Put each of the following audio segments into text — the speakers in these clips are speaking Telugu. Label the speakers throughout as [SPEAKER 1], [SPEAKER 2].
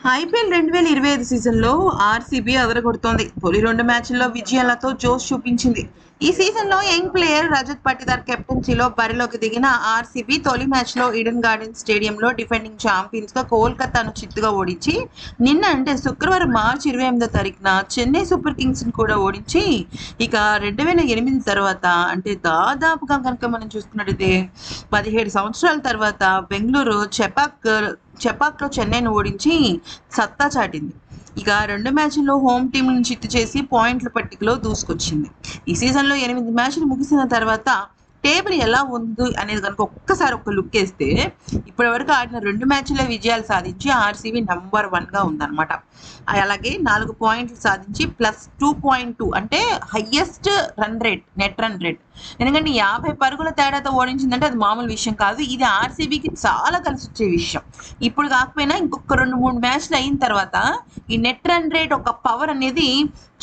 [SPEAKER 1] ఐపీఎల్ రెండు వేల ఇరవై ఐదు సీజన్లో ఆర్సీబీ అదరగొడుతోంది. తొలి రెండు మ్యాచ్ల్లో విజయాలతో జోష్ చూపించింది. ఈ సీజన్లో యంగ్ ప్లేయర్ రజత్ పట్టిదార్ కెప్టెన్సీలో బరిలోకి దిగిన ఆర్సీబీ తొలి మ్యాచ్లో ఈడెన్ గార్డెన్ స్టేడియంలో డిఫెండింగ్ ఛాంపియన్స్గా కోల్కతాను చిత్తుగా ఓడించి నిన్న అంటే శుక్రవారం మార్చి ఇరవై ఎనిమిదో తారీఖున చెన్నై సూపర్ కింగ్స్ని కూడా ఓడించి ఇక రెండు వేల ఎనిమిది తర్వాత అంటే దాదాపుగా కనుక మనం చూసుకున్నట్టయితే పదిహేడు సంవత్సరాల తర్వాత బెంగళూరు చెపాక్ చెపాక్లో చెన్నైని ఓడించి సత్తా చాటింది. ఇక రెండు మ్యాచ్ల్లో హోమ్ టీం చిత్తు చేసి పాయింట్ల పట్టికలో దూసుకొచ్చింది. ఈ సీజన్లో ఎనిమిది మ్యాచ్లు ముగిసిన తర్వాత టేబుల్ ఎలా ఉంది అనేది కనుక ఒక్కసారి ఒక లుక్ వేస్తే ఇప్పటి వరకు ఆడిన రెండు మ్యాచ్ల్లో విజయాలు సాధించి ఆర్సీబీ నంబర్ వన్గా ఉందన్నమాట. అలాగే నాలుగు పాయింట్లు సాధించి ప్లస్ టూ పాయింట్ టూ అంటే highest run rate net run rate ఎందుకంటే యాభై పరుగుల తేడాతో ఓడించిందంటే అది మామూలు విషయం కాదు ఇది ఆర్సీబీకి చాలా కలిసి వచ్చే విషయం. ఇప్పుడు కాకపోయినా ఇంకొక రెండు మూడు మ్యాచ్లు అయిన తర్వాత ఈ నెట్ రన్ రేట్ ఒక పవర్ అనేది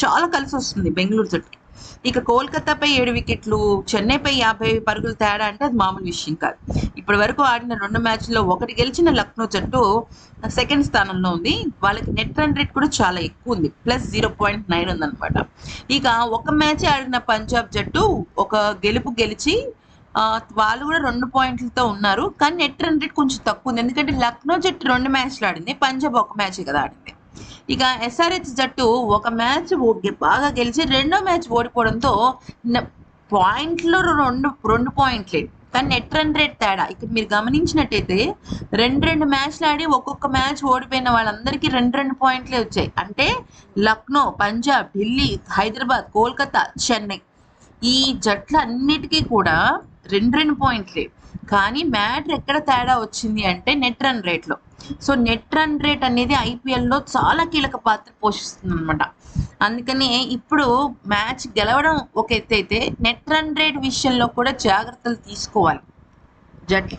[SPEAKER 1] చాలా కలిసి వస్తుంది బెంగళూరు జట్టుకి. ఇక కోల్కతాపై ఏడు వికెట్లు చెన్నైపై యాభై పరుగులు తేడా అంటే అది మామూలు విషయం కాదు. ఇప్పటి వరకు ఆడిన రెండు మ్యాచ్ల్లో ఒకటి గెలిచిన లక్నో జట్టు సెకండ్ స్థానంలో ఉంది. వాళ్ళకి నెట్ రన్ రేట్ కూడా చాలా ఎక్కువ ఉంది. ప్లస్ జీరో పాయింట్ నైన్ ఉందన్నమాట. ఇక ఒక మ్యాచ్ ఆడిన పంజాబ్ జట్టు ఒక గెలుపు గెలిచి వాళ్ళు కూడా రెండు పాయింట్లతో ఉన్నారు. కానీ నెట్ రన్ రేట్ కొంచెం తక్కువ ఉంది. ఎందుకంటే లక్నో జట్టు రెండు మ్యాచ్లు ఆడింది పంజాబ్ ఒక మ్యాచ్ కదా ఆడింది. ఇక ఎస్ఆర్హెచ్ జట్టు ఒక మ్యాచ్ బాగా గెలిచి రెండో మ్యాచ్ ఓడిపోవడంతో పాయింట్లు రెండు రెండు పాయింట్లే. కానీ నెట్ రన్ రేట్ తేడా. ఇక్కడ మీరు గమనించినట్టయితే రెండు రెండు మ్యాచ్లు ఆడి ఒక్కొక్క మ్యాచ్ ఓడిపోయిన వాళ్ళందరికీ రెండు రెండు పాయింట్లే వచ్చాయి. అంటే లక్నో పంజాబ్ ఢిల్లీ హైదరాబాద్ కోల్కతా చెన్నై ఈ జట్లన్నిటికీ కూడా రెండు రెండు పాయింట్లే. కానీ మ్యాటర్ ఎక్కడ తేడా వచ్చింది అంటే నెట్ రన్ రేట్లో. సో నెట్ రన్ రేట్ అనేది ఐపీఎల్లో చాలా కీలక పాత్ర పోషిస్తుంది అనమాట అందుకని ఇప్పుడు మ్యాచ్ గెలవడం ఒక ఎత్తు అయితే నెట్ రన్ రేట్ విషయంలో కూడా జాగ్రత్తలు తీసుకోవాలి. జట్లు